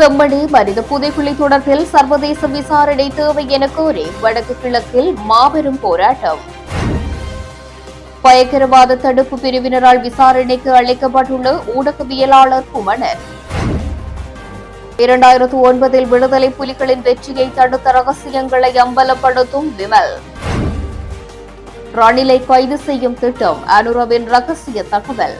செம்மணி மனித புதைக்குழி தொடர்பில் சர்வதேச விசாரணை தேவை என கோரி வடக்கு கிழக்கில் மாபெரும் போராட்டம். பயங்கரவாத தடுப்பு பிரிவினரால் விசாரணைக்கு அளிக்கப்பட்டுள்ள ஊடகவியலாளர் குமணன். இரண்டாயிரத்து ஒன்பதில் விடுதலை புலிகளின் வெற்றியை தடுத்த ரகசியங்களை அம்பலப்படுத்தும் விமல். ரணிலை கைது செய்யும் திட்டம் அனுரவின் ரகசிய தகவல்.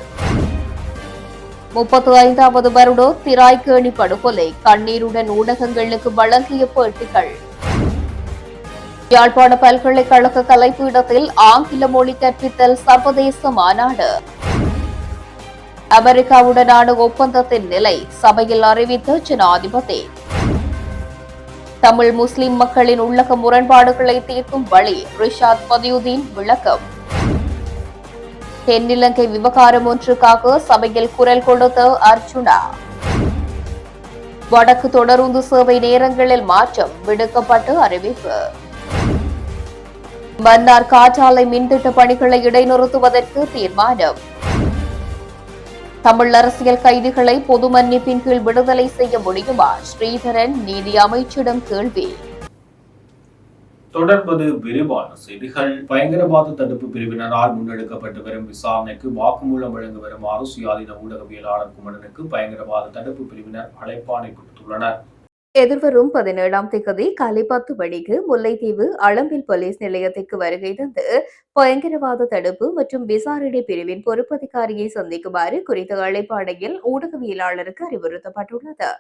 முப்பத்து ஐந்தாவது வருடோ திராய்கேணி படுகொலை கண்ணீருடன் ஊடகங்களுக்கு வழங்கிய பேட்டிகள். யாழ்ப்பாண பல்கலைக்கழக கலைப்பீடத்தில் ஆங்கில மொழி கற்பித்தல் சர்வதேச மாநாடு. அமெரிக்காவுடனான ஒப்பந்தத்தின் நிலை சபையில் அறிவித்த ஜனாதிபதி. தமிழ் முஸ்லிம் மக்களின் உள்ளக முரண்பாடுகளை தீர்க்கும் வழி ரிஷாத் பதியுதீன் விளக்கம். தென்னிலங்கை விவகாரம் ஒன்றுக்காக சபையில் குரல் கொடுத்த அர்ஜுனா. வடக்கு தொடருந்து சேவை நேரங்களில் மாற்றம் விடுக்கப்பட்டு அறிவிப்பு. மன்னார் காற்றாலை மின்திட்ட பணிகளை இடைநிறுத்துவதற்கு தீர்மானம். தமிழ் அரசியல் கைதிகளை பொது மன்னிப்பின் கீழ் விடுதலை செய்ய முடியுமா? ஸ்ரீதரன் நீதி அமைச்சிடம் கேள்வி. தொடர்பது விரிவான செய்திகள். பயங்கரவாத தடுப்பு பிரிவினரால் முன்னெடுக்கப்பட்டு வரும் விசாரணைக்கு வாக்குமூலம் வழங்க வருமாறு சுயாதீன ஊடகவியலாளர் குமரனுக்கு பயங்கரவாத தடுப்பு பிரிவினர் அழைப்பாணை விடுத்துள்ளனர் எதிர்வரும் பதினேழாம் தேதி காலை பத்து மணிக்கு முல்லைத்தீவு அளம்பில் போலீஸ் நிலையத்திற்கு வருகை தந்து பயங்கரவாத தடுப்பு மற்றும் விசாரணை பிரிவின் பொறுப்பதிகாரியை சந்திக்குமாறு குறித்த அழைப்பாணையில் ஊடகவியலாளருக்கு அறிவுறுத்தப்பட்டுள்ளது.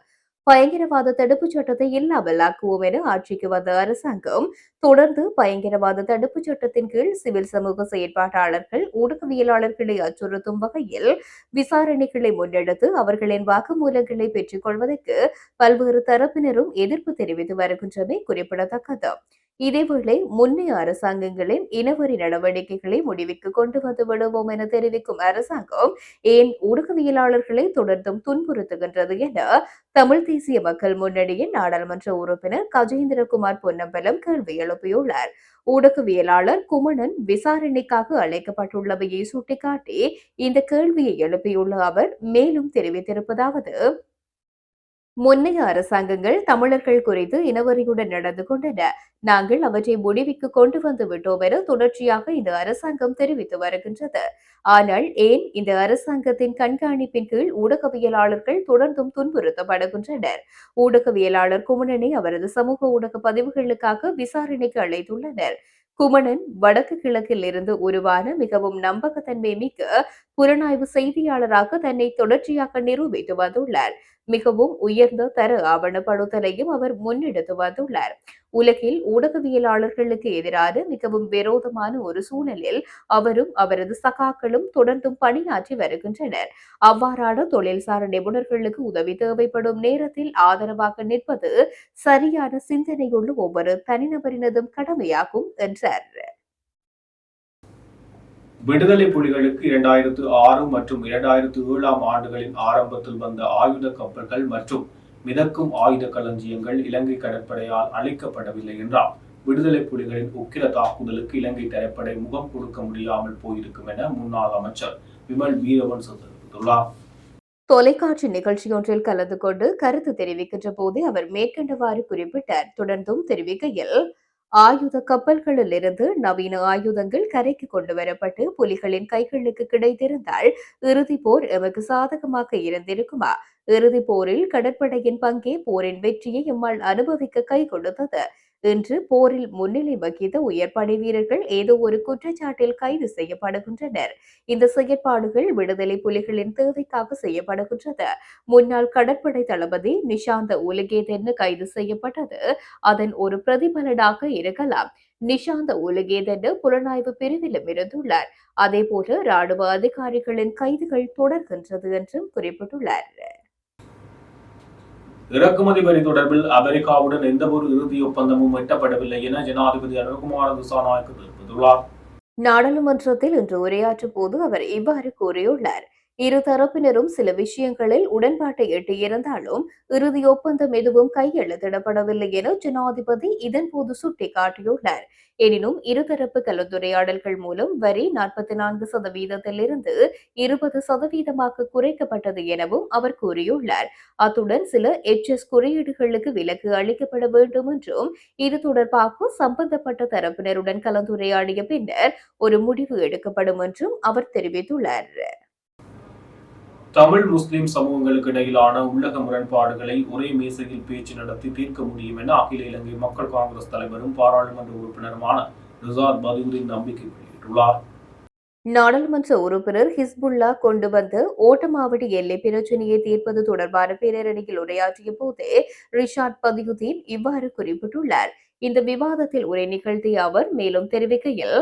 பயங்கரவாத தடுப்புச் சட்டத்தை இல்லாமல் ஆக்குவோம் என ஆட்சிக்கு வந்த அரசாங்கம் தொடர்ந்து பயங்கரவாத தடுப்புச் சட்டத்தின் கீழ் சிவில் சமூக செயற்பாட்டாளர்கள் ஊடகவியலாளர்களை அச்சுறுத்தும் வகையில் விசாரணைகளை முன்னெடுத்து அவர்களின் வாக்குமூலங்களை பெற்றுக் கொள்வதற்கு பல்வேறு தரப்பினரும் எதிர்ப்பு தெரிவித்து வருகின்றமை குறிப்பிடத்தக்கது. இதேவேளை முன்னைய அரசாங்கங்களின் இனவரி நடவடிக்கைகளை முடிவிற்கு கொண்டு வந்து விடுவோம் என தெரிவிக்கும் அரசாங்கம் ஏன் ஊடகவியலாளர்களை தொடர்ந்தும் துன்புறுத்துகின்றது என தமிழ் தேசிய மக்கள் முன்னணியின் நாடாளுமன்ற உறுப்பினர் கஜேந்திரகுமார் பொன்னம்பலம் கேள்வி எழுப்பியுள்ளார். ஊடகவியலாளர் குமணன் விசாரணைக்காக அழைக்கப்பட்டுள்ளவையை சுட்டிக்காட்டி இந்த கேள்வியை எழுப்பியுள்ள அவர் மேலும் தெரிவித்திருப்பதாவது முன்னைய அரசாங்கங்கள் தமிழர்கள் குறித்து இனவரியுடன் நடந்து கொண்டன. நாங்கள் அவற்றை முடிவுக்கு கொண்டு வந்து விட்டோம் என தொடர்ச்சியாக இந்த அரசாங்கம் தெரிவித்து வருகின்றது. ஆனால் ஏன் இந்த அரசாங்கத்தின் கண்காணிப்பின் கீழ் ஊடகவியலாளர்கள் தொடர்ந்தும் துன்புறுத்தப்படுகின்றனர்? ஊடகவியலாளர் குமணனை அவரது சமூக ஊடக பதிவுகளுக்காக விசாரணைக்கு அழைத்துள்ளனர். குமணன் வடக்கு கிழக்கில் இருந்து உருவான மிகவும் நம்பகத்தன்மை மிக்க புலனாய்வு செய்தியாளராக தன்னை தொடர்ச்சியாக நிரூபித்து வந்துள்ளார். மிகவும் உயர்ந்த தர ஆவணப்படுத்தலையும் அவர் முன்னெடுத்து வந்துள்ளார். உலகில் ஊடகவியலாளர்களுக்கு எதிரான மிகவும் விரோதமான ஒரு சூழலில் அவரும் அவரது சகாக்களும் தொடர்ந்தும் பணியாற்றி வருகின்றனர். அவ்வாறான தொழில்சார் நிபுணர்களுக்கு உதவி தேவைப்படும் நேரத்தில் ஆதரவாக நிற்பது சரியான சிந்தனையுள்ள ஒவ்வொரு தனிநபரினதும் கடமையாகும் என்றார். விடுதலை புலிகளுக்கு இரண்டாயிரத்து ஆறு மற்றும் இரண்டாயிரத்து ஏழாம் ஆண்டுகளின் ஆரம்பத்தில் வந்த ஆயுத கப்பல்கள் மற்றும் மிதக்கும் ஆயுத களஞ்சியங்கள் இலங்கை கடற்படையால் அளிக்கப்படவில்லை என்றார் விடுதலை புலிகளின் உக்கிர தாக்குதலுக்கு இலங்கை தரப்படை முகம் கொடுக்க முடியாமல் போயிருக்கும் என முன்னாள் அமைச்சர் விமல் வீரவன் தெரிவித்துள்ளார். தொலைக்காட்சி நிகழ்ச்சியொன்றில் கலந்து கொண்டு கருத்து தெரிவிக்கின்ற போது அவர் மேற்கண்டவாறு குறிப்பிட்டார். தொடர்ந்தும் தெரிவிக்கையில் ஆயுத கப்பல்களில் இருந்து நவீன ஆயுதங்கள் கரைக்கு கொண்டு வரப்பட்டு புலிகளின் கைகளுக்கு கிடைத்திருந்தால் இறுதி போர் எமக்கு சாதகமாக இருந்திருக்குமா? இறுதி போரில் கடற்படையின் பங்கே போரின் வெற்றியை எம்மால் அனுபவிக்க கை கொடுத்தது. இன்று போரில் முன்னிலை வகித்த உயர்படை வீரர்கள் ஏதோ ஒரு குற்றச்சாட்டில் கைது செய்யப்படுகின்றனர். இந்த செயற்பாடுகள் விடுதலை புலிகளின் தேவைக்காக செய்யப்படுகின்றது. முன்னாள் கடற்படை தளபதி நிஷாந்த உலகேதென்னு கைது செய்யப்பட்டது. அதன் ஒரு பிரதிபலனாக இருக்கலாம். நிஷாந்த உலகேதென்னு புலனாய்வு பிரிவிலும் இருந்துள்ளார். அதேபோல ராணுவ அதிகாரிகளின் கைதுகள் தொடர்கின்றது என்றும் குறிப்பிட்டுள்ளார். இறக்குமதி வரி தொடர்பில் அமெரிக்காவுடன் எந்த ஒரு இறுதி ஒப்பந்தமும் எட்டப்படவில்லை என ஜனாதிபதி அனுகுமார திசாநாயக்கு தெரிவித்துள்ளார் நாடாளுமன்றத்தில் இன்று உரையாற்றும் போது அவர் இவ்வாறு கூறியுள்ளார். இரு தரப்பினரும் சில விஷயங்களில் உடன்பாட்டை எட்டியிருந்தாலும் இறுதி ஒப்பந்தம் எதுவும் கையெழுத்திடப்படவில்லை என ஜனாதிபதி இதன்போது சுட்டிக்காட்டியுள்ளார். எனினும் இருதரப்பு கலந்துரையாடல்கள் மூலம் வரி நாற்பத்தி நான்கு சதவீதத்திலிருந்து இருபது சதவீதமாக குறைக்கப்பட்டது எனவும் அவர் கூறியுள்ளார். அத்துடன் சில எச்எஸ் குறியீடுகளுக்கு விலக்கு அளிக்கப்பட வேண்டும் என்றும் இது தொடர்பாக சம்பந்தப்பட்ட தரப்பினருடன் கலந்துரையாடிய பின்னர் ஒரு முடிவு எடுக்கப்படும் என்றும் அவர் தெரிவித்துள்ளார். தமிழ் முஸ்லிம் சமூகங்களுக்கு இடையிலான உள்ளக முரண்பாடுகளை ஒரே மேசையில் பேச்சு நடத்தி தீர்க்க முடியும் என அகில இலங்கை மக்கள் காங்கிரஸ் தலைவரும் பாராளுமன்ற உறுப்பினருமான ரிசாத் பதிவுரின் நம்பிக்கை வெளியிட்டுள்ளார். நாடாளுமன்ற உறுப்பினர் ஹிஸ்புல்லா கொண்டு வந்த ஓட்டமாவடி எல்லை பிரச்சனையை தீர்ப்பது தொடர்பான பேரணியில் உரையாற்றிய போதே ரிஷாட் பதியுதீன் இவ்வாறு குறிப்பிட்டுள்ளார். இந்த விவாதத்தில் உரை நிகழ்த்திய அவர் மேலும் தெரிவிக்கையில்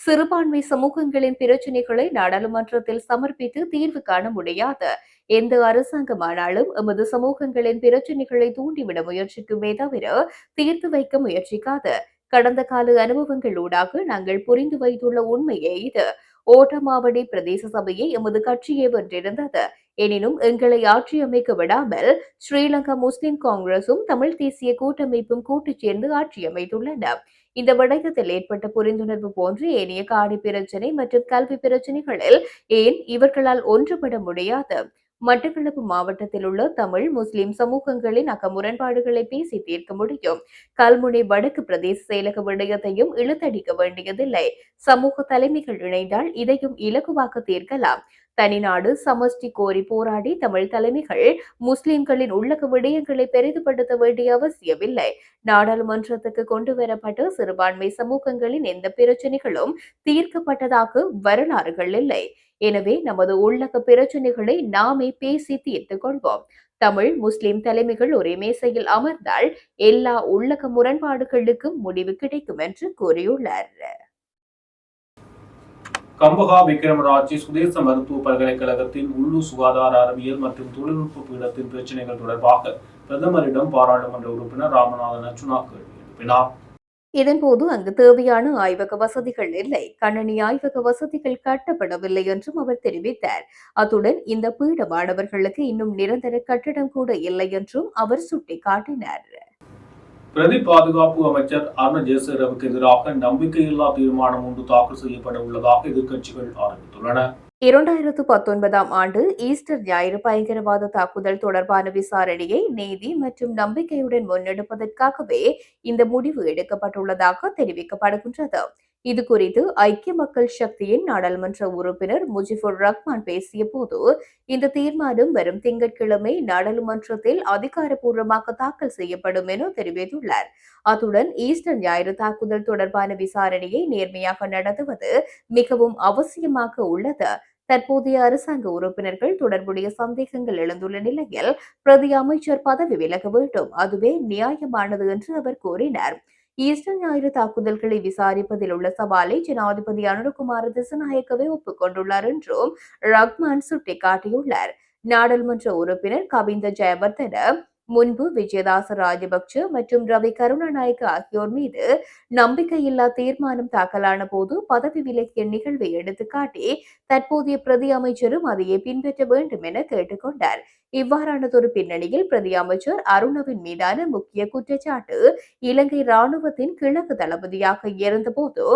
சிறுபான்மை சமூகங்களின் பிரச்சினைகளை நாடாளுமன்றத்தில் சமர்ப்பித்து தீர்வு காண முடியாது. எந்த அரசாங்கமானாலும் எமது சமூகங்களின் பிரச்சினைகளை தூண்டிவிட முயற்சிக்குமே தவிர தீர்த்து வைக்க முயற்சிக்காது. கடந்த கால அனுபவங்களூடாக நாங்கள் புரிந்து வைத்துள்ள உண்மையே இது. ஓட்டமாவடி பிரதேச சபையை எமது கட்சியே வென்றிருந்தது. எனினும் எங்களை ஆட்சி அமைக்க விடாமல் ஸ்ரீலங்கா முஸ்லிம் காங்கிரசும் தமிழ் தேசிய கூட்டமைப்பும் கூட்டு சேர்ந்து ஆட்சி அமைத்துள்ளன இந்த விடயத்தில் ஏற்பட்ட புரிந்துணர்வு போன்று ஏனைய காணி பிரச்சினை மற்றும் கல்வி பிரச்சினைகளில் ஏன் இவர்களால் ஒன்றுபட முடியாது? மட்டக்களப்பு மாவட்டத்தில் உள்ள தமிழ் முஸ்லிம் சமூகங்களின் அக்க முரண்பாடுகளை பேசி தீர்க்க முடியும். கல்முனை வடக்கு பிரதேச செயலக விடயத்தையும் இழுத்தடிக்க வேண்டியதில்லை. சமூக தலைமைகள் இணைந்தால் இதையும் இலகுவாக்க தீர்க்கலாம். தனிநாடு சமஷ்டி கோரி போராடி தமிழ் தலைமைகள் முஸ்லிம்களின் உள்ளக விடயங்களை பெரிதுபடுத்த வேண்டிய அவசியமில்லை. நாடாளுமன்றத்துக்கு கொண்டு வரப்பட்ட சிறுபான்மை சமூகங்களின் எந்த பிரச்சனைகளும் தீர்க்கப்பட்டதாக வரலாறுகள் இல்லை. எனவே நமது உள்ளக பிரச்சனைகளை நாமே பேசி தீர்த்துக் கொள்வோம். தமிழ் முஸ்லிம் தலைமைகள் ஒரே மேசையில் அமர்ந்தால் எல்லா உள்ளக முரண்பாடுகளுக்கும் முடிவு கிடைக்கும் என்று கூறியுள்ளார். கம்பகா விக்ரமராஜி சுதேச மருத்துவ பல்கலைக்கழகத்தின் உள்ளூர் சுகாதார அறிவியல் மற்றும் தொழில்நுட்ப பீடத்தின் பிரச்சனைகள் தொடர்பாக பிரதமரிடம் பாராளுமன்ற உறுப்பினர் ராமநாதன் அர்ச்சுனா கேள்வி எழுப்பினார். இதன்போது அங்கு தேவையான ஆய்வக வசதிகள் இல்லை. கணனி ஆய்வக வசதிகள் கட்டப்படவில்லை என்றும் அவர் தெரிவித்தார். அத்துடன் இந்த பீட மாணவர்களுக்கு இன்னும் நிரந்தர கட்டடம் கூட இல்லை என்றும் அவர் சுட்டிக்காட்டினார். பிரதி பாதுகாப்பு அமைச்சர் அருண் ஜெயசேரவுக்கு எதிராக நம்பிக்கையில்லா தீர்மானம் ஒன்று தாக்கல் செய்யப்பட உள்ளதாக எதிர்க்கட்சிகள் அறிவித்துள்ளன. இரண்டாயிரத்து பத்தொன்பதாம் ஆண்டு ஈஸ்டர் ஞாயிறு பயங்கரவாத தாக்குதல் தொடர்பான விசாரணையை நீதி மற்றும் நம்பிக்கையுடன் முன்னெடுப்பதற்காகவே இந்த முடிவு எடுக்கப்பட்டுள்ளதாக தெரிவிக்கப்படுகின்றது. இது குறித்து ஐக்கிய மக்கள் சக்தியின் நாடாளுமன்ற உறுப்பினர் முஜிபுர் ரஹ்மான் பேசிய போது இந்த தீர்மானம் வரும் திங்கட்கிழமை நாடாளுமன்றத்தில் அதிகாரப்பூர்வமாக தாக்கல் செய்யப்படும் என தெரிவித்துள்ளார். அத்துடன் ஈஸ்டர் ஞாயிறு தாக்குதல் தொடர்பான விசாரணையை நேர்மையாக நடத்துவது மிகவும் அவசியமாக உள்ளது. தற்போதைய அரசாங்க உறுப்பினர்கள் தொடர்புடைய சந்தேகங்கள் எழுந்துள்ள நிலையில் பிரதி அமைச்சர் பதவி விலக வேண்டும். அதுவே நியாயமானது என்று அவர் கூறினார். ஈஸ்டர் ஞாயிறு தாக்குதல்களை விசாரிப்பதில் உள்ள சவாலை ஜனாதிபதி அனுரகுமார் திசநாயக்கவே ஒப்புக்கொண்டுள்ளார் என்றும் ரஹ்மான் சுட்டிக்காட்டியுள்ளார் நாடாளுமன்ற உறுப்பினர் கவிந்த ஜெயவர்தன முன்பு விஜயதாச ராஜபக்ச மற்றும் ரவி கருணாநாயக்க ஆகியோர் மீது நம்பிக்கையில்லா தீர்மானம் தாக்கலான போது பதவி விலகிய நிகழ்வை எடுத்துக்காட்டி தற்போதைய பிரதி அமைச்சரும் அதையே பின்பற்ற வேண்டும் என கேட்டுக்கொண்டார் இவ்வாறானதொரு பின்னணியில் பிரதி அமைச்சர் அருணவின் மீதான முக்கிய குற்றச்சாட்டு இலங்கை ராணுவத்தின் கிழக்கு தளபதியாக இருந்தபோது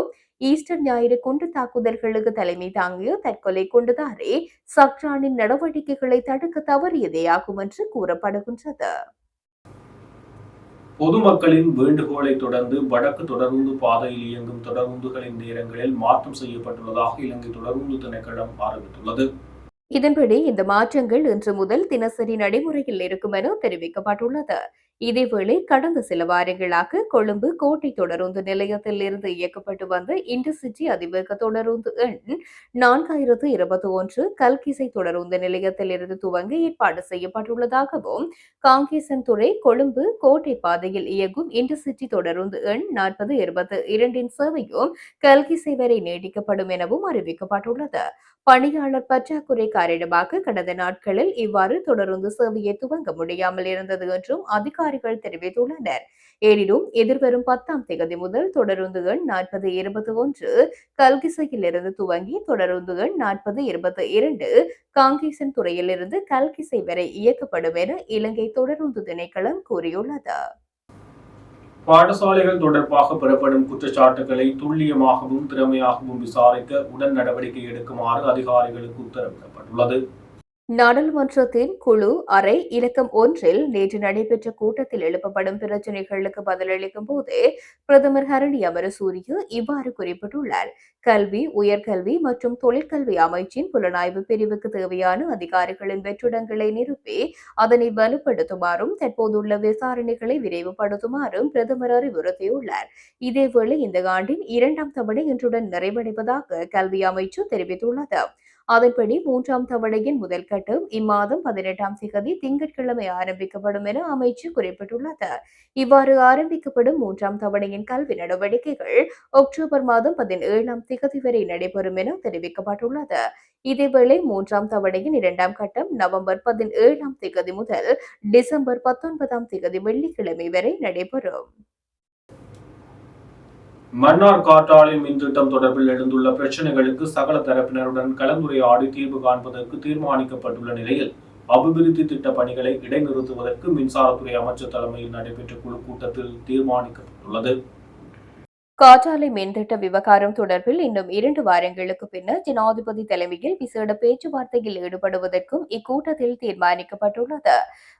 ஈஸ்டர் ஞாயிறு குண்டு தாக்குதல்களுக்கு தலைமை தாங்கிய தற்கொலை குண்டுதாரி சக்ரானின் நடவடிக்கைகளை தடுக்க தவறியதே ஆகும் என்று கூறப்படுகின்றது. பொதுமக்களின் வேண்டுகோளை தொடர்ந்து வடக்கு தொடர்ந்து பாதையில் இயங்கும் தொடர்ந்துகளின் நேரங்களில் மாற்றம் செய்யப்பட்டுள்ளதாக இலங்கை தொடர்ந்து திணைக்களம் அறிவித்துள்ளது. இதன்படி இந்த மாற்றங்கள் இன்று முதல் தினசரி நடைமுறையில் இருக்கும் என தெரிவிக்கப்பட்டுள்ளது. இதேவேளை கடந்த சில வாரங்களாக கொழும்பு கோட்டை தொடருந்து நிலையத்தில் இருந்து இயக்கப்பட்டு வந்த இன்டர்சிட்டி அதிவேக தொடருந்து எண் நான்காயிரத்து இருபத்தி ஒன்று கல்கிசை தொடருந்து நிலையத்தில் இருந்து துவங்க ஏற்பாடு செய்யப்பட்டுள்ளதாகவும் காங்கேசன் துறை கொழும்பு கோட்டை பாதையில் இயங்கும் இன்டர்சிட்டி தொடருந்து எண் நாற்பது இருபத்தி இரண்டின் சேவையும் கல்கிசை வரை நீட்டிக்கப்படும் எனவும் அறிவிக்கப்பட்டுள்ளது. பணியாளர் பற்றாக்குறை காரணமாக கடந்த நாட்களில் இவ்வாறு தொடருந்து சேவையை துவங்க முடியாமல் இருந்தது என்றும் அதிகாரிகள் தெரிவித்துள்ளனர். எனினும் எதிர்வரும் பத்தாம் தேதி முதல் தொடருந்து எண் நாற்பது இருபத்தி ஒன்று கல்கிசையிலிருந்து துவங்கி தொடருந்து எண் நாற்பது இருபத்தி இரண்டு காங்கேசன் துறையிலிருந்து கல்கிசை வரை இயக்கப்படும் என இலங்கை தொடருந்து திணைக்களம் கூறியுள்ளது. பாடசாலைகள் தொடர்பாக பெறப்படும் குற்றச்சாட்டுகளை துல்லியமாகவும் திறமையாகவும் விசாரிக்க உடன் நடவடிக்கை எடுக்குமாறு அதிகாரிகளுக்கு உத்தரவிடப்பட்டுள்ளது. நாடாளுமன்றத்தின் குழு அறை இலக்கம் ஒன்றில் நேற்று நடைபெற்ற கூட்டத்தில் எழுப்பப்படும் பிரச்சினைகளுக்கு பதிலளிக்கும் போது பிரதமர் ஹரணி அமரசூரிய இவ்வாறு குறிப்பிட்டுள்ளார். கல்வி உயர்கல்வி மற்றும் தொழிற்கல்வி அமைச்சின் புலனாய்வு பிரிவுக்கு தேவையான அதிகாரிகளின் வெற்றிடங்களை நிரப்பி அதனை வலுப்படுத்துமாறும் தற்போதுள்ள விசாரணைகளை விரைவுபடுத்துமாறும் பிரதமர் அறிவுறுத்தியுள்ளார். இதேவேளை இந்த ஆண்டின் இரண்டாம் தவணை இன்றுடன் நிறைவடைவதாக கல்வி அமைச்சு தெரிவித்துள்ளது. அதன்படி மூன்றாம் தவணையின் முதல் கட்டம் இம்மாதம் பதினெட்டாம் திகதி திங்கட்கிழமை ஆரம்பிக்கப்படும் என அமைச்சு குறிப்பிட்டுள்ளது. இவ்வாறு ஆரம்பிக்கப்படும் மூன்றாம் தவணையின் கல்வி நடவடிக்கைகள் அக்டோபர் மாதம் பதினேழாம் திகதி வரை நடைபெறும் என தெரிவிக்கப்பட்டுள்ளது. இதேவேளை மூன்றாம் தவணையின் இரண்டாம் கட்டம் நவம்பர் பதினேழாம் திகதி முதல் டிசம்பர் பத்தொன்பதாம் திகதி வெள்ளிக்கிழமை வரை நடைபெறும். மன்னார் காற்றாலை மின்திட்டம் தொடர்பில் எழுந்துள்ள பிரச்சனைகளுக்கு சகல தரப்பினருடன் கலந்துரையாடி தீர்வு காண்பதற்கு தீர்மானிக்கப்பட்டுள்ள நிலையில் அபிவிருத்தி திட்ட பணிகளை இடைநிறுத்துவதற்கு மின்சாரத்துறை அமைச்சர் தலைமையில் நடைபெற்ற குழு கூட்டத்தில் தீர்மானிக்கப்பட்டுள்ளது. காற்றாலை மின்திட்ட விவகாரம் தொடர்பில் இன்னும் இரண்டு வாரங்களுக்கு பின்னர் ஜனாதிபதி தலைமையில் விசேட பேச்சுவார்த்தையில் ஈடுபடுவதற்கும் இக்கூட்டத்தில் தீர்மானிக்கப்பட்டுள்ளது.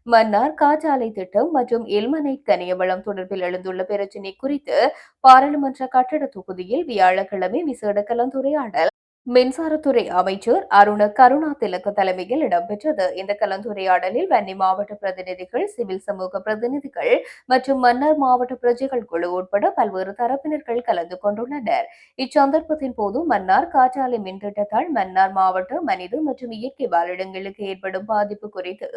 மன்னார் காற்றாலை திட்டம் மற்றும் எல்மனைட் கனியவளம் தொடர்பில் எழுந்துள்ள பிரச்சினை குறித்து பாராளுமன்ற கட்டட தொகுதியில் வியாழக்கிழமை விசேட கலந்துரையாடல். மின்சாரத்துறை அமைச்சர் அருண கருணா திலக்க தலைமையில் இடம்பெற்றது. இந்த கலந்துரையாடலில் வன்னி மாவட்ட பிரதிநிதிகள் சிவில் சமூக பிரதிநிதிகள் மற்றும் மன்னார் மாவட்ட பிரஜைகள் குழு உட்பட பல்வேறு தரப்பினர்கள் கலந்து கொண்டுள்ளனர். இச்சந்தர்ப்பத்தின் போது மன்னார் காற்றாலை மின் திட்டத்தால் மன்னார் மாவட்ட மனித மற்றும் இயற்கை வாழிடங்களுக்கு ஏற்படும் பாதிப்பு குறித்து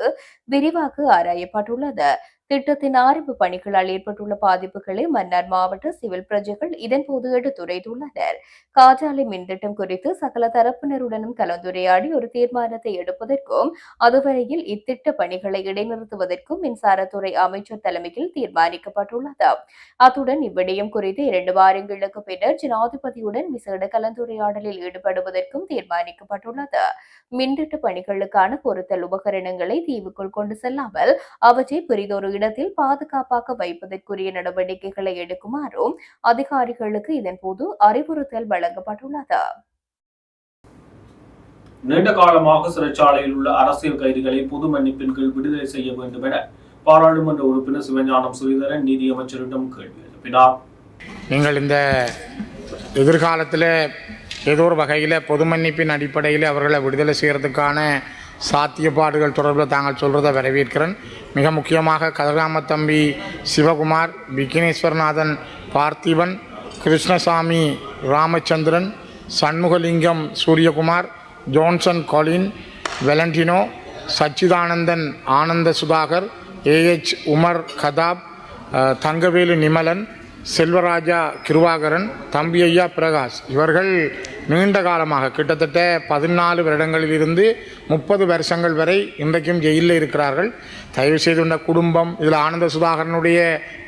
விரிவாக ஆராயப்பட்டுள்ளது. திட்டத்தின் ஆரம்ப பணிகளால் ஏற்பட்டுள்ள பாதிப்புகளை மன்னார் மாவட்ட சிவில் பிரஜைகள் இதன்போது எடுத்துரைத்துள்ளனர். காற்றாலை மின்திட்டம் குறித்து சகல தரப்பினருடனும் கலந்துரையாடி ஒரு தீர்மானத்தை எடுப்பதற்கும் அதுவரையில் இத்திட்ட பணிகளை இடைநிறுத்துவதற்கும் மின்சாரத்துறை அமைச்சர் தலைமையில் தீர்மானிக்கப்பட்டுள்ளது. அத்துடன் இவ்விடயம் குறித்து இரண்டு வாரங்களுக்கு பின்னர் ஜனாதிபதியுடன் விசேட கலந்துரையாடலில் ஈடுபடுவதற்கும் தீர்மானிக்கப்பட்டுள்ளது. மின்திட்ட பணிகளுக்கான பொருத்தல் உபகரணங்களை தீவுக்குள் கொண்டு செல்லாமல் அவற்றை பெரிதொரு இடத்தில் பாதுகாப்பாக வைப்பதற்குரிய நடவடிக்கைகளை எடுக்குமாறும் அதிகாரிகளுக்கு இதன்போது அறிவுறுத்தல் வழங்கப்பட்டுள்ளது. நீண்ட காலமாக சிறைச்சாலையில் உள்ள அரசியல் கைதிகளை பொது மன்னிப்பின் கீழ் விடுதலை செய்ய வேண்டும் என பாராளுமன்ற உறுப்பினர் சிவஞானம் ஸ்ரீதரன் நீதியமைச்சரிடம் கேள்வி எழுப்பினார். நீங்கள் இந்த எதிர்காலத்தில் ஏதோ ஒரு வகையில் பொது மன்னிப்பின் அடிப்படையில் அவர்களை விடுதலை செய்கிறதுக்கான சாத்தியப்பாடுகள் தொடர்பில் தாங்கள் சொல்கிறத வரவேற்கிறேன். மிக முக்கியமாக Kathiramathambi Sivakumar Vigneswaranathan Parthiban Krishnasamy Ramachandran Shanmugalingam Suriyakumar Johnson Colin Valentino Sachithananthan Anantha Sudhakar AH Umar Khattab Thangavelu Nimalan Selvaraja Kiruvakaran தம்பி ஐயா பிரகாஷ் இவர்கள் நீண்ட காலமாக கிட்டத்தட்ட பதினாலு வருடங்களிலிருந்து முப்பது வருஷங்கள் வரை இன்றைக்கும் ஜெயிலில் இருக்கிறார்கள். தயவு செய்து குடும்பம் இதில் ஆனந்த சுதாகரனுடைய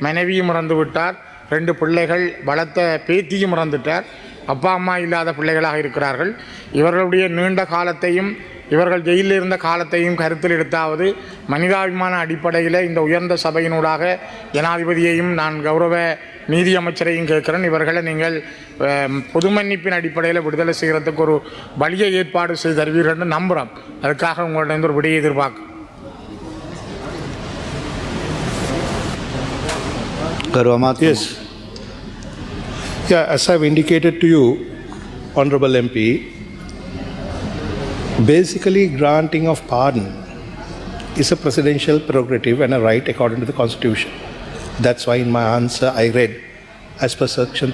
மனைவியும் இறந்து விட்டார். ரெண்டு பிள்ளைகள் வளர்த்த பேத்தியும் இறந்துட்டார். அப்பா அம்மா இல்லாத பிள்ளைகளாக இருக்கிறார்கள். இவர்களுடைய நீண்ட காலத்தையும் இவர்கள் ஜெயிலில் இருந்த காலத்தையும் கருத்தில் எடுத்தாவது மனிதாபிமான அடிப்படையில் இந்த உயர்ந்த சபையினூடாக ஜனாதிபதியையும் நான் கௌரவ நீதி அமைச்சரையும் கேட்கிறேன் இவர்களை நீங்கள் பொது மன்னிப்பின் அடிப்படையில் விடுதலை செய்கிறதுக்கு ஒரு வழியை ஏற்பாடு செய்து தருவீர்கள்னு நம்புகிறோம் அதுக்காக உங்கள்ட்ட ஒரு விடையை எதிர்பார்க்க Karwamath. Yes. Yeah, as I've indicated to you, Honorable MP, basically granting of pardon is a presidential prerogative and a right according to the Constitution. That's why in my answer I read, as per section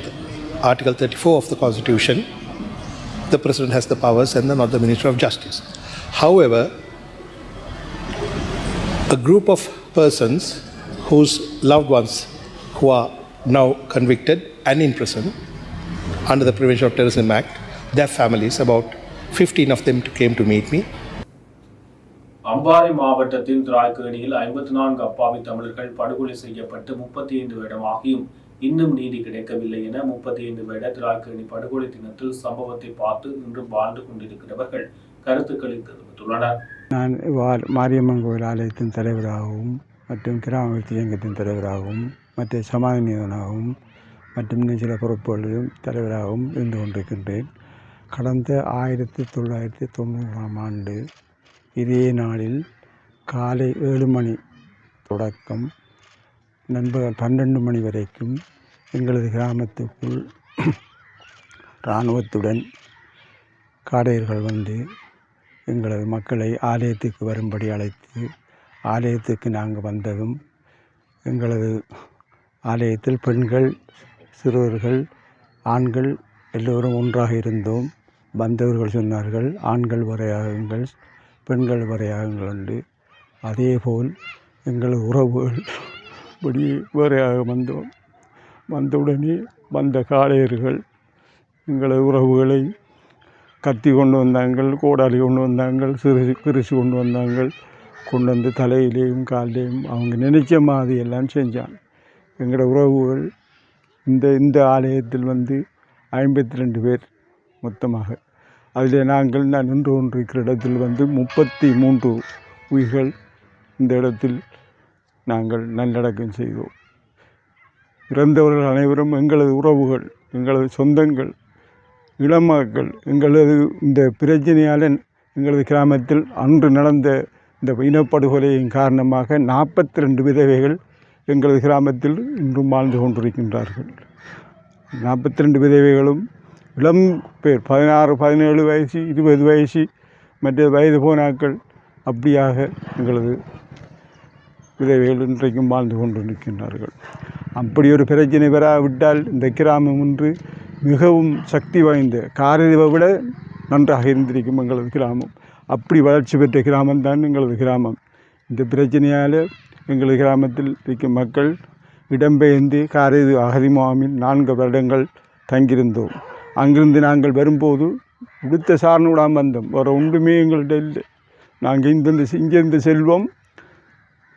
Article 34 of the Constitution, the President has the powers and not the Minister of Justice. However, a group of persons whose loved ones who are now convicted and in prison under the Prevention of Terrorism Act, their families, about 15 of them came to meet me. Ampara மாவட்டத்தின் திராய்க்கேணியில் ஐம்பத்தி நான்கு அப்பாவி தமிழர்கள் படுகொலை செய்யப்பட்டு முப்பத்தி ஐந்து வருடமாகியும் இன்னும் நீதி கிடைக்கவில்லை என முப்பத்தி ஐந்து வருட திராய்கேணி படுகொலை தினத்தில் சம்பவத்தை பார்த்து இன்றும் வாழ்ந்து கொண்டிருக்கிறவர்கள் கருத்துக்களை தெரிவித்துள்ளனர். நான் வா- மாரியம்மன் கோயில் ஆலயத்தின் தலைவராகவும் மற்றும் கிராம விருத்தி இயக்கத்தின் தலைவராகவும் மற்ற சமாதானியனாகவும் மற்றும் சில பொறுப்புகளிலும் தலைவராகவும் இருந்து கொண்டிருக்கின்றேன். கடந்த ஆயிரத்தி தொள்ளாயிரத்தி தொண்ணூறாம் ஆண்டு இதே நாளில் காலை ஏழு மணி தொடக்கம் நண்பகல் பன்னெண்டு மணி வரைக்கும் எங்களது கிராமத்துக்குள் இராணுவத்துடன் காடையர்கள் வந்து எங்களது மக்களை ஆலயத்துக்கு வரும்படி அழைத்து ஆலயத்துக்கு நாங்கள் வந்ததும் எங்களது ஆலயத்தில் பெண்கள் சிறுவர்கள் ஆண்கள் எல்லோரும் ஒன்றாக இருந்தோம். வந்தவர்கள் சொன்னார்கள் ஆண்கள் வரையாகுங்கள் பெண்கள் வரையாகங்கள் உண்டு. அதேபோல் எங்கள் உறவுகள் படி வரையாக வந்தோம் வந்தவுடனே வந்த காளையர்கள் எங்களது உறவுகளை கத்தி கொண்டு வந்தாங்கள் கோடாலி கொண்டு வந்தாங்கள் சிறு கிரிசு கொண்டு வந்தாங்கள் கொண்டு வந்து தலையிலேயும் காலிலேயும் அவங்க நினைச்ச மாதிரி எல்லாம் செஞ்சாங்க. எங்களோட உறவுகள் இந்த இந்த ஆலயத்தில் வந்து ஐம்பத்தி ரெண்டு பேர் மொத்தமாக. அதில் நாங்கள் நான் நின்று கொண்டிருக்கிற இடத்தில் வந்து முப்பத்தி மூன்று உயிர்கள் இந்த இடத்தில் நாங்கள் நல்லடக்கம் செய்தோம். இறந்தவர்கள் அனைவரும் எங்களது உறவுகள் எங்களது சொந்தங்கள் இளமக்கள் எங்களது இந்த பிரச்சனையால் எங்களது கிராமத்தில் அன்று நடந்த இந்த இனப்படுகொலையின் காரணமாக நாற்பத்தி ரெண்டு விதவைகள் எங்களது கிராமத்தில் இன்றும் வாழ்ந்து கொண்டிருக்கின்றார்கள். நாற்பத்தி ரெண்டு விதவைகளும் இளம் பேர் பதினாறு பதினேழு வயசு இருபது வயசு மற்ற வயது போனாக்கள் அப்படியாக எங்களது விதவைகள் இன்றைக்கும் வாழ்ந்து கொண்டு நிற்கின்றார்கள் அப்படி ஒரு பிரச்சனை வராவிட்டால் இந்த கிராமம் ஒன்று மிகவும் சக்தி வாய்ந்த காரதிவை விட நன்றாக இருந்திருக்கும் எங்களது கிராமம் அப்படி வளர்ச்சி பெற்ற கிராமம்தான் எங்களது கிராமம் இந்த பிரச்சனையால் எங்களது கிராமத்தில் இருக்கும் மக்கள் இடம்பெயர்ந்து காரதி அகதி முகாமில் நான்கு வருடங்கள் தங்கியிருந்தோம் அங்கிருந்து நாங்கள் வரும்போது உடுத்த சார்னுடாம வந்தோம். வேறு ஒன்றுமே எங்கள்கிட்ட இல்லை. நாங்கள் இங்கிருந்து இங்கேருந்து செல்வம்.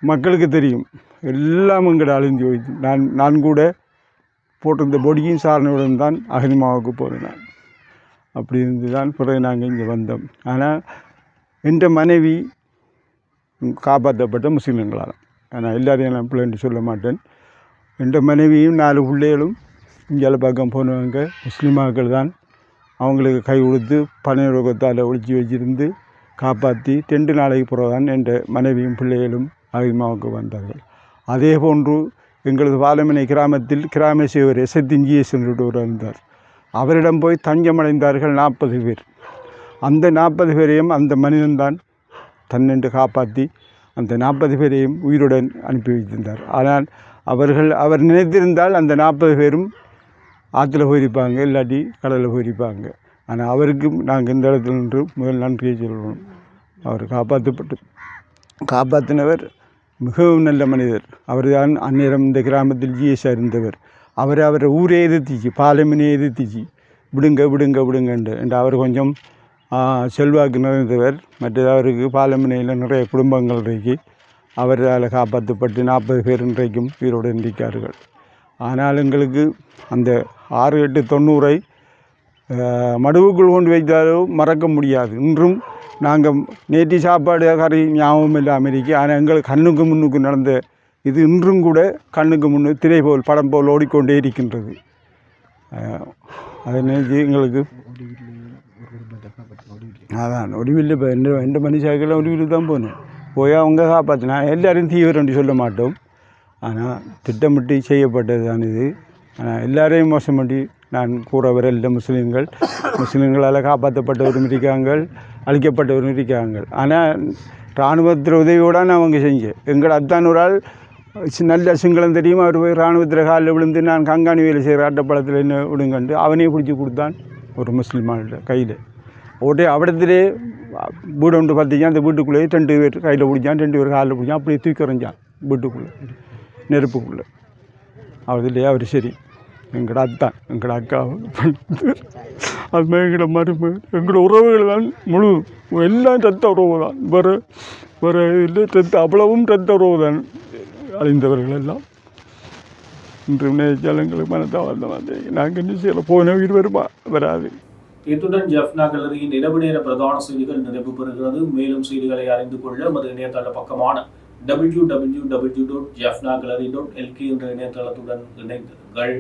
மக்களுக்கு தெரியும். எல்லாம் எங்கள்கிட்ட அழிஞ்சு போயிடுச்சு. நான் நான் கூட போட்டிருந்த பொடியும் சாரனுடன் தான் அகனிமாவுக்கு போகிறேன் அப்படி இருந்து தான் பிறகு நாங்கள் இங்கே வந்தோம். ஆனால் என்ற மனைவி காப்பாற்றப்பட்ட முஸ்லீம்களால் ஆனால் எல்லாரையும் நான் பிள்ளைன்னு சொல்ல மாட்டேன். என்ற மனைவியும் நாலு பிள்ளைகளும் இங்கே பக்கம் போனவங்க முஸ்லீமாக்கள் தான் அவங்களுக்கு கை கொடுத்து பனை ரோகத்தால் ஒழிச்சு வச்சிருந்து காப்பாற்றி ரெண்டு நாளைக்கு பிறகு தான் என்ற மனைவியும் பிள்ளைகளும் அகிமாவுக்கு வந்தார்கள். அதே போன்று எங்களது பாலமனை கிராமத்தில் கிராம சேவர் எஸ்எத்தின் ஜிஎஸ் என்று இருந்தார் அவரிடம் போய் தஞ்சமடைந்தார்கள் நாற்பது பேர். அந்த நாற்பது பேரையும் அந்த மனிதன்தான் தன்னென்று காப்பாற்றி அந்த நாற்பது பேரையும் உயிருடன் அனுப்பி வைத்திருந்தார். ஆனால் அவர்கள் அவர் நினைத்திருந்தால் அந்த நாற்பது பேரும் ஆற்றுல போயிருப்பாங்க இல்லாட்டி கடலில் போயிருப்பாங்க. ஆனால் அவருக்கும் நாங்கள் இந்த இடத்துல நின்று முதல் நன்றியை சொல்லணும். அவர் காப்பாற்றப்பட்டு காப்பாற்றினவர் மிகவும் நல்ல மனிதர். அவர் தான் அந்நேரம் இந்த கிராமத்தில் ஜிஎஸ்ஆர் இருந்தவர். அவர் அவரை ஊரே எதிர்த்திச்சு பாலமினை எதிர்த்திச்சு. விடுங்க விடுங்க விடுங்கண்டு என்று. அவர் கொஞ்சம் செல்வாக்கு நிறைந்தவர். மற்றது அவருக்கு பாலமினையில் நிறைய குடும்பங்கள் இருக்கு. அவரால் காப்பாற்றப்பட்டு நாற்பது பேர் இன்றைக்கும் உயிரோடு இருக்கார்கள் ஆனால் எங்களுக்கு அந்த ஆறு எட்டு தொண்ணூறை மடுவுக்குள் கொண்டு வைத்தாலும் மறக்க முடியாது. இன்றும் நாங்கள் நேற்று சாப்பாடு கறி ஞாபகம் இல்லாமல் இருக்கு ஆனால் எங்களுக்கு கண்ணுக்கு முன்னுக்கு நடந்த இது இன்றும் கூட கண்ணுக்கு முன்னு திரை போல் படம் போல் ஓடிக்கொண்டே இருக்கின்றது. அஹ், அதை நினைச்சு எங்களுக்கு அதான் ஒடிவில் இப்போ. ரெண்டு ரெண்டு மணி சாக்கில் ஒடிவில் தான் போகணும் போய் அவங்க காப்பாற்றினா எல்லாரையும் தீவிரம் சொல்ல மாட்டோம். ஆனால் திட்டமிட்டு செய்யப்பட்டது தான் இது. எல்லாரையும் மோசம் பண்ணி நான் கூற வரல முஸ்லீம்கள். முஸ்லீம்களால் காப்பாற்றப்பட்டவரும் இருக்காங்க அழிக்கப்பட்டவரும் இருக்காங்க ஆனால் இராணுவத்தில் உதவியோடு அவங்க செஞ்சேன். எங்களை அத்தான் ஒரு ஆள் நல்ல சிங்களம் தெரியும். அவர் போய் இராணுவத்தில் காலில் விழுந்து நான் கங்காணி வேலை செய்கிற அட்டப்பழத்தில் என்ன விடுங்கண்டு அவனே பிடிச்சி கொடுத்தான் ஒரு முஸ்லீமான கையில். உடனே அவடத்திலே வீடு ஒன்று பார்த்திங்க அந்த வீட்டுக்குள்ளேயே ரெண்டு பேர் கையில் பிடிச்சான் ரெண்டு பேர் காலில் பிடிச்சான். அப்படியே தூக்கி எறிஞ்சான் வீட்டுக்குள்ளே நெருப்புக்குள்ளே. அவதிலே அவர் சரி. எங்களோட அத்தான் எங்களோட அக்காவுக்கு பண்ணது அது எங்களோட மருமை எங்களோட உறவுகள் தான் முழு எல்லாம் ரத்த உறவு தான். வேறு வேறு இல்லை ரத்த அவ்வளவும் ரத்த உறவு தான். அழிந்தவர்கள் எல்லாம். இன்று நினைச்சால் எங்களுக்கு மனதாக வந்த மாதிரி. நாங்கள் என்ன செய்யலாம் போன உயிர் வருமா? வராது. இத்துடன் ஜெஃப்னா கேலரியின் இரவு நேர பிரதான செய்திகள் நிறைவு பெறுகிறது. மேலும் செய்திகளை அறிந்து கொள்ள நமது இணையதள பக்கமான W W W dot Jaffna gallery dot LK என்ற இணையதளத்துடன் இணைந்தீர்கள்